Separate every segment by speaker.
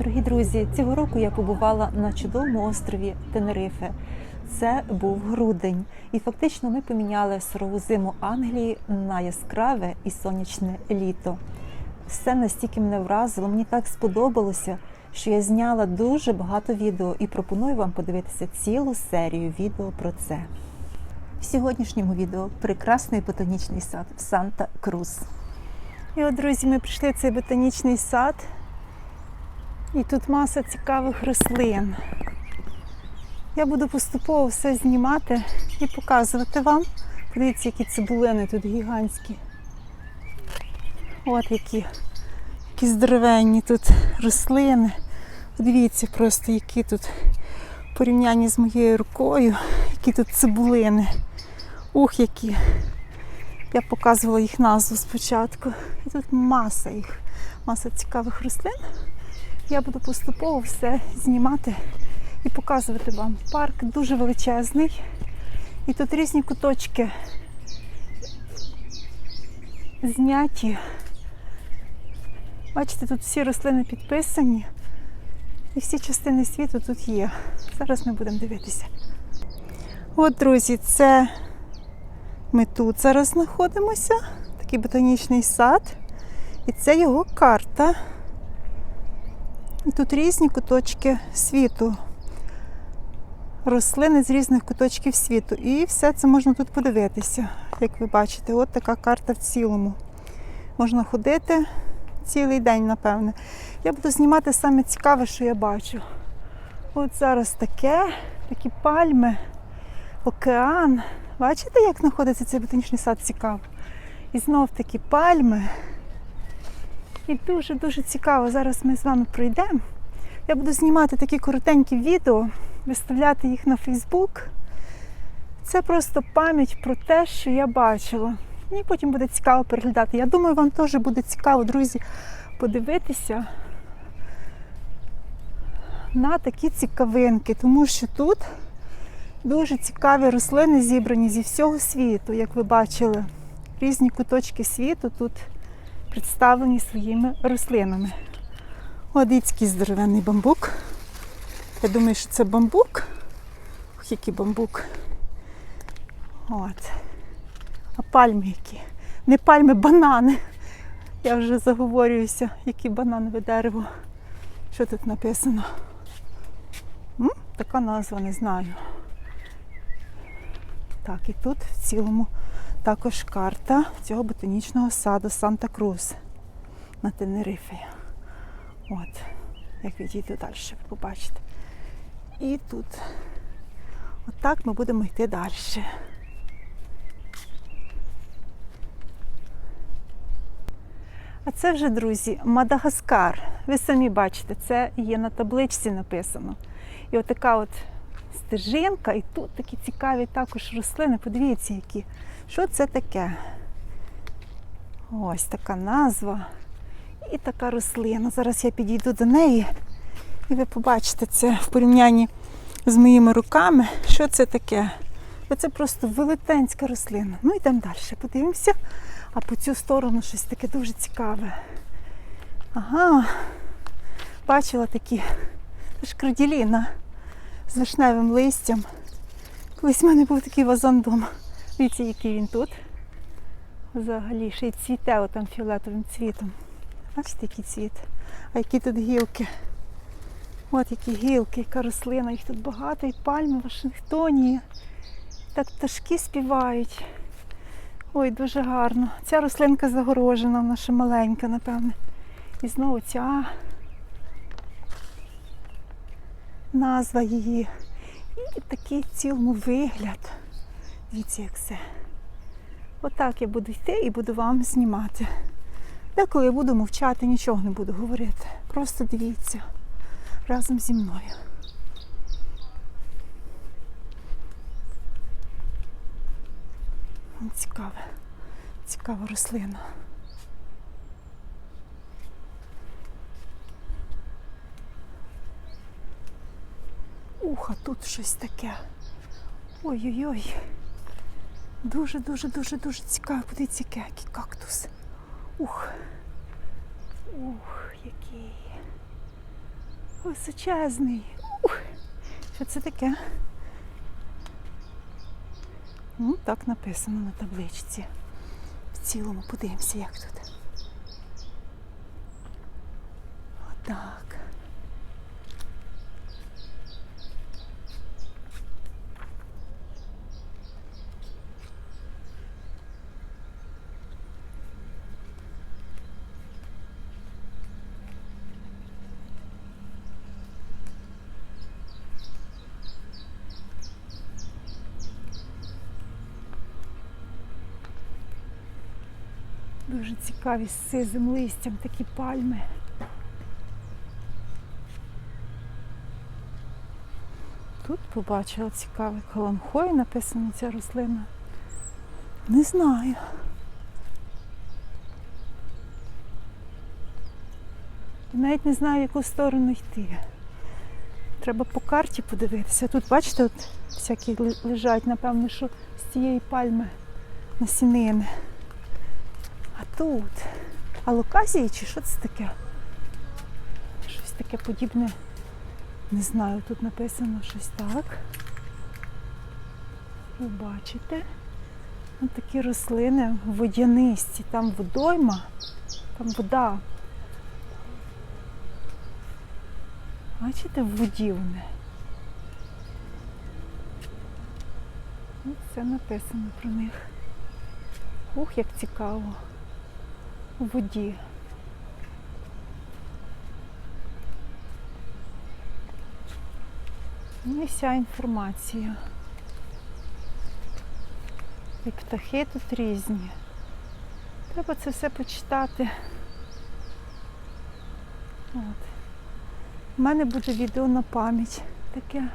Speaker 1: Дорогі друзі, цього року я побувала на чудовому острові Тенерифе. Це був грудень, і фактично ми поміняли сурову зиму Англії на яскраве і сонячне літо. Все настільки мене вразило, мені так сподобалося, що я зняла дуже багато відео і пропоную вам подивитися цілу серію відео про це. В сьогоднішньому відео прекрасний ботанічний сад Санта-Крус. І от, друзі, ми прийшли в цей ботанічний сад. І тут маса цікавих рослин. Я буду поступово все знімати і показувати вам. Подивіться, які цибулини тут гігантські. От які, які здоровенні тут рослини. Подивіться просто, які тут в порівнянні з моєю рукою, які тут цибулини. Ух, які. Я показувала їх назву спочатку. І тут маса їх, маса цікавих рослин. Я буду поступово все знімати і показувати вам. Парк дуже величезний. І тут різні куточки зняті. Бачите, тут всі рослини підписані. І всі частини світу тут є. Зараз ми будемо дивитися. От, друзі, це ми тут зараз знаходимося. Такий ботанічний сад. І це його карта. Тут різні куточки світу. Рослини з різних куточків світу. І все це можна тут подивитися. Як ви бачите, от така карта в цілому. Можна ходити цілий день, напевне. Я буду знімати саме цікаве, що я бачу. От зараз таке, такі пальми, океан. Бачите, як знаходиться цей ботанічний сад цікаво? І знов такі пальми. І дуже-дуже цікаво. Зараз ми з вами пройдемо. Я буду знімати такі коротенькі відео, виставляти їх на Фейсбук. Це просто пам'ять про те, що я бачила. Мені потім буде цікаво переглядати. Я думаю, вам теж буде цікаво, друзі, подивитися на такі цікавинки, тому що тут дуже цікаві рослини зібрані зі всього світу, як ви бачили. Різні куточки світу тут представлені своїми рослинами. Одицький здоровенний бамбук. Я думаю, що це бамбук. Ох, який бамбук. От. А пальми які. Не пальми, банани. Я вже заговорююся, які бананове дерево. Що тут написано? М? Така назва, не знаю. Так, і тут в цілому також карта цього ботанічного саду Санта-Крус на Тенерифі. От, як відійду далі, ви побачите. І тут отак ми будемо йти далі. А це вже, друзі, Мадагаскар. Ви самі бачите, це є на табличці написано. І отака от стежинка, і тут такі цікаві також рослини. Подивіться, які. Що це таке? Ось така назва. І така рослина. Зараз я підійду до неї, і ви побачите це в порівнянні з моїми руками. Що це таке? Це просто велетенська рослина. Ну йдемо далі, подивимося. А по цю сторону щось таке дуже цікаве. Ага, бачила такі ж шкраділіна з вишневим листям. Колись в мене був такий вазон вдома. Дивіться, який він тут. Взагалі ще й цвіте отам фіолетовим цвітом. Бачите, який цвіт. А які тут гілки. От які гілки, яка рослина, їх тут багато, і пальми в Вашингтоні. Так пташки співають. Ой, дуже гарно. Ця рослинка загорожена, вона ще маленька, напевне. І знову ця назва її. І такий цілому вигляд. Дивіться, як все. Отак я буду йти і буду вам знімати. Деколи я буду мовчати, нічого не буду говорити. Просто дивіться разом зі мною. Цікаве, цікава рослина. Ух, а тут щось таке. Ой-ой-ой. Дуже-дуже дуже дуже цікаво. Подивіться, який, який кактус. Ух. Ух, який. Височезний. Ух, що це таке? Ну, так написано на табличці. В цілому подивимося, як тут. Отак. Дуже цікаві з сизим листям такі пальми. Тут побачила цікавий каламхой, написано ця рослина. Не знаю. Навіть не знаю, в яку сторону йти. Треба по карті подивитися. Тут, бачите, от всякі лежать, напевно, що з цієї пальми насінини. Тут. А локазії чи що це таке? Щось таке подібне. Не знаю, тут написано щось так. Ви бачите? Ось такі рослини водянисті. Там водойма, там вода. Бачите, в воді вони. Ось це написано про них. Ух, як цікаво. Воді. Ну і вся інформація. І птахи тут різні. Треба це все почитати. От. У мене буде відео на пам'ять таке.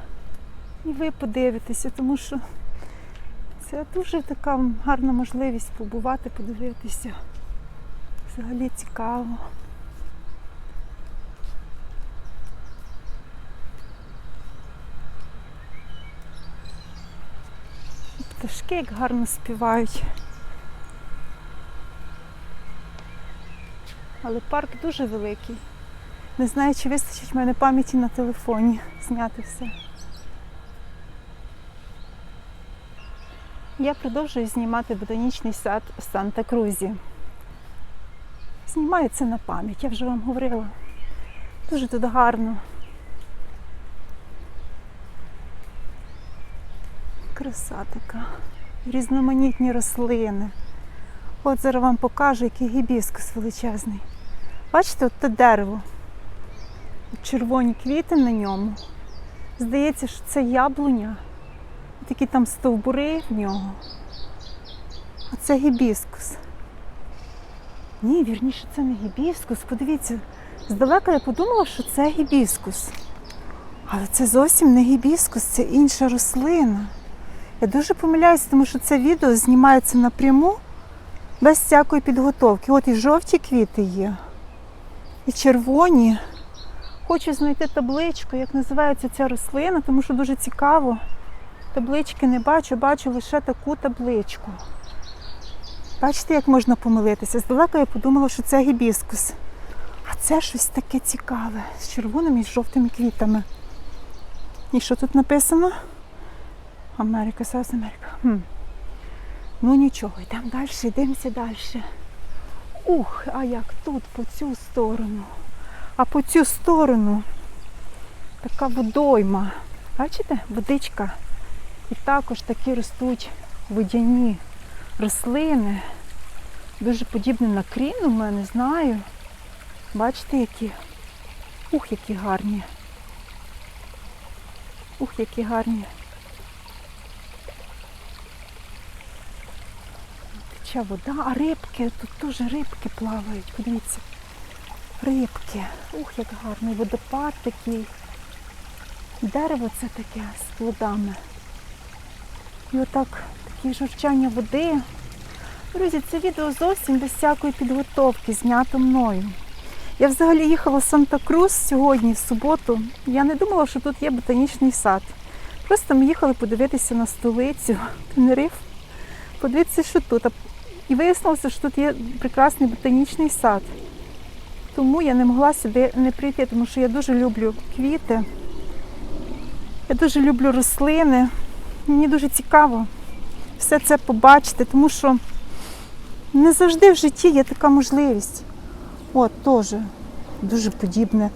Speaker 1: І ви подивитеся, тому що це дуже така гарна можливість побувати, подивитися. Взагалі цікаво. Пташки як гарно співають. Але парк дуже великий. Не знаю, чи вистачить в мене пам'яті на телефоні зняти все. Я продовжую знімати ботанічний сад в Санта-Крузі. Знімаю це на пам'ять, я вже вам говорила. Дуже тут гарно. Краса така. Різноманітні рослини. От зараз вам покажу, який гібіскус величезний. Бачите, от те дерево. Червоні квіти на ньому. Здається, що це яблуня. Такі там стовбури в нього. А це гібіскус. Ні, вірніше, це не гібіскус. Подивіться, здалека я подумала, що це гібіскус. Але це зовсім не гібіскус, це інша рослина. Я дуже помиляюся, тому що це відео знімається напряму без всякої підготовки. От і жовті квіти є, і червоні. Хочу знайти табличку, як називається ця рослина, тому що дуже цікаво. Таблички не бачу, бачу лише таку табличку. Бачите, як можна помилитися? Здалека я подумала, що це гібіскус. А це щось таке цікаве з червоними і з жовтими квітами. І що тут написано? Америка, Саус Америка. Хм. Ну нічого, йдемо далі, йдемося далі. Ух, а як тут, по цю сторону. А по цю сторону така водойма. Бачите, водичка. І також такі ростуть водяні рослини. Дуже подібне на крінум, я не знаю. Бачите, які? Ух, які гарні. Ух, які гарні. Тече вода, а рибки, тут теж рибки плавають. Подивіться. Рибки. Ух, як гарний водопад такий. Дерево це таке з плодами. І отак такі журчання води. Друзі, це відео зовсім без всякої підготовки, знято мною. Я взагалі їхала в Санта-Крус сьогодні, в суботу. Я не думала, що тут є ботанічний сад. Просто ми їхали подивитися на столицю, Тенериф, подивитися, що тут. І вияснилося, що тут є прекрасний ботанічний сад. Тому я не могла сюди не прийти, тому що я дуже люблю квіти. Я дуже люблю рослини. Мені дуже цікаво все це побачити, тому що не завжди в житті є така можливість. От теж дуже подібне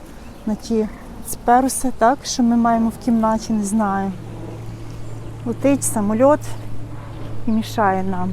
Speaker 1: на ті сперуси, так, що ми маємо в кімнаті, не знаю. Летить самольот і мішає нам.